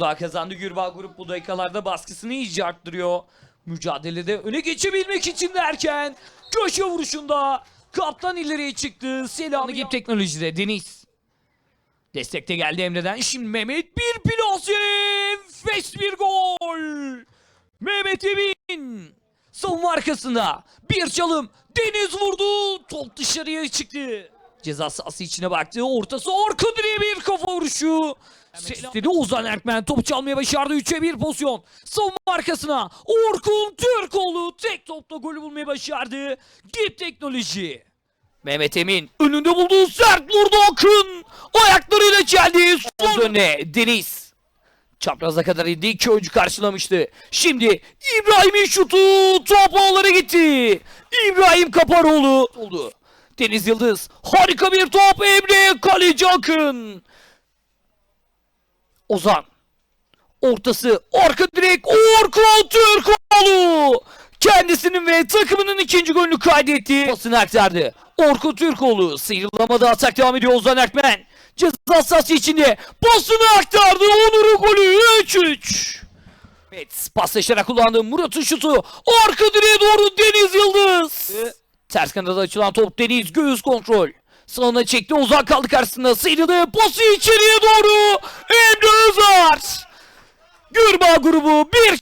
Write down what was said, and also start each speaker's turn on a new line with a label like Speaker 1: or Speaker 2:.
Speaker 1: daha kazandı. Gürbağ grup bu dakikalarda baskısını iyice arttırıyor. Mücadelede öne geçebilmek için derken köşe vuruşunda kaptan ileriye çıktı. Selamı gibi teknolojide Deniz. Destekte geldi Emre'den. Şimdi Mehmet bir plase. Fes bir gol. Mehmet Emin. Savunma arkasında. Bir çalım. Deniz vurdu. Top dışarıya çıktı. Ceza sahası içine baktı. Ortası arka direğe bir kafa vuruşu. Istedi Ozan Erkmen top çalmaya başardı 3'e 1 pozisyon. Savunma arkasına Orkun Türkoğlu tek topla golü bulmayı başardı. Gip teknoloji. Mehmet Emin önünde bulduğu sert vurdu Akın. Ayaklarıyla geldi. Son döne Deniz. Çapraza kadar indi. iki oyuncu karşılamıştı. Şimdi İbrahim'in şutu top ağlara gitti. İbrahim Kaparoğlu oldu. Deniz Yıldız harika bir top Emre kaleci Akın. Ozan. Ortası arka direk Orkun Türkoğlu. Kendisinin ve takımının ikinci golünü kaydetti. Pasını aktardı. Orkun Türkoğlu sıyrılamadı atak devam ediyor Ozan Erkmen. Ceza sahası içinde pasını aktardı. Onur'un golü 3-3. Evet paslaşarak kullandı Murat'ın şutu. Arka direğe doğru Deniz Yıldız. Ters kanada açılan top Deniz göğüs kontrol. Sağına çekti Ozan kaldı karşısında sıyrıldı. Pası içeriye doğru. Emre Özar. Gürbağ grubu bir